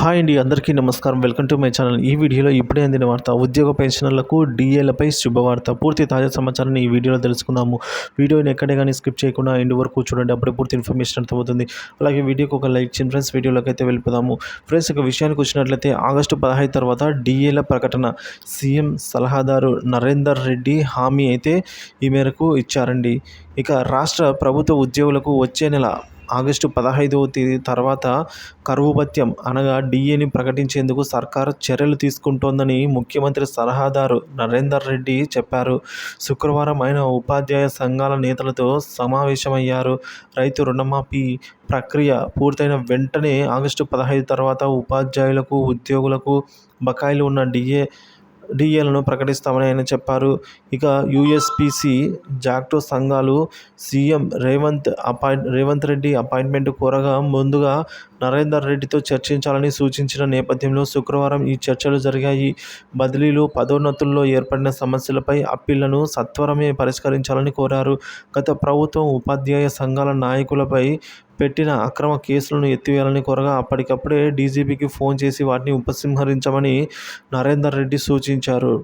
Hi అండి అందరికీ నమస్కారం. Welcome to my channel. ఈ వీడియోలో ఇప్పుడే అందిన వార్త ఉద్యోగ పెన్షనర్లకు డిఏలపై శుభవార్త. పూర్తి తాజా సమాచారాన్ని ఈ వీడియోలో తెలుసుకుందాము. వీడియోని ఎక్కడే కానీ స్కిప్ చేయకుండా ఎండ్ వరకు చూడండి అప్పుడే పూర్తి ఇన్ఫర్మేషన్ అర్థమవుతుంది. అలాగే వీడియోకి ఒక లైక్ చేయండి ఫ్రెండ్స్ వీడియోలోకి అయితే వెళ్ళిపోదాము. ఫ్రెండ్స్ ఒక విషయానికి వచ్చినట్లయితే ఆగస్టు పదహైదు తర్వాత డిఏల ప్రకటన. సీఎం సలహాదారు నరేందర్ రెడ్డి హామీ అయితే ఈ మేరకు ఇచ్చారండి. ఇక రాష్ట్ర ప్రభుత్వ ఉద్యోగులకు వచ్చే నెల ఆగస్టు పదహైదవ తేదీ తర్వాత కరువు భత్యం అనగా డిఏని ప్రకటించేందుకు సర్కారు చర్యలు తీసుకుంటోందని ముఖ్యమంత్రి సలహాదారు నరేందర్ రెడ్డి చెప్పారు. శుక్రవారం ఆయన ఉపాధ్యాయ సంఘాల నేతలతో సమావేశమయ్యారు. రైతు రుణమాఫీ ప్రక్రియ పూర్తయిన వెంటనే ఆగస్టు పదహైదు తర్వాత ఉపాధ్యాయులకు ఉద్యోగులకు బకాయిలు ఉన్న డిఏ డిఏలను ప్రకటిస్తామని ఆయన చెప్పారు. ఇక యుఎస్పిసి జాక్టో సంఘాలు CM Revanth appoint Revanth Reddy appointment కోరగా ముందుగా నరేందర్ రెడ్డితో చర్చించాలని సూచించిన నేపథ్యంలో శుక్రవారం ఈ చర్చలు జరిగాయి. బదిలీలు పదోన్నతుల్లో ఏర్పడిన సమస్యలపై అప్పీళ్ళను సత్వరమే పరిష్కరించాలని కోరారు. గత ప్రభుత్వం ఉపాధ్యాయ సంఘాల నాయకులపై పెట్టిన అక్రమ కేసులను ఎత్తివేయాలని కోరగా అప్పటికప్పుడే డీజీపీకి ఫోన్ చేసి వాటిని ఉపసంహరించమని నరేందర్ రెడ్డి సూచించారు.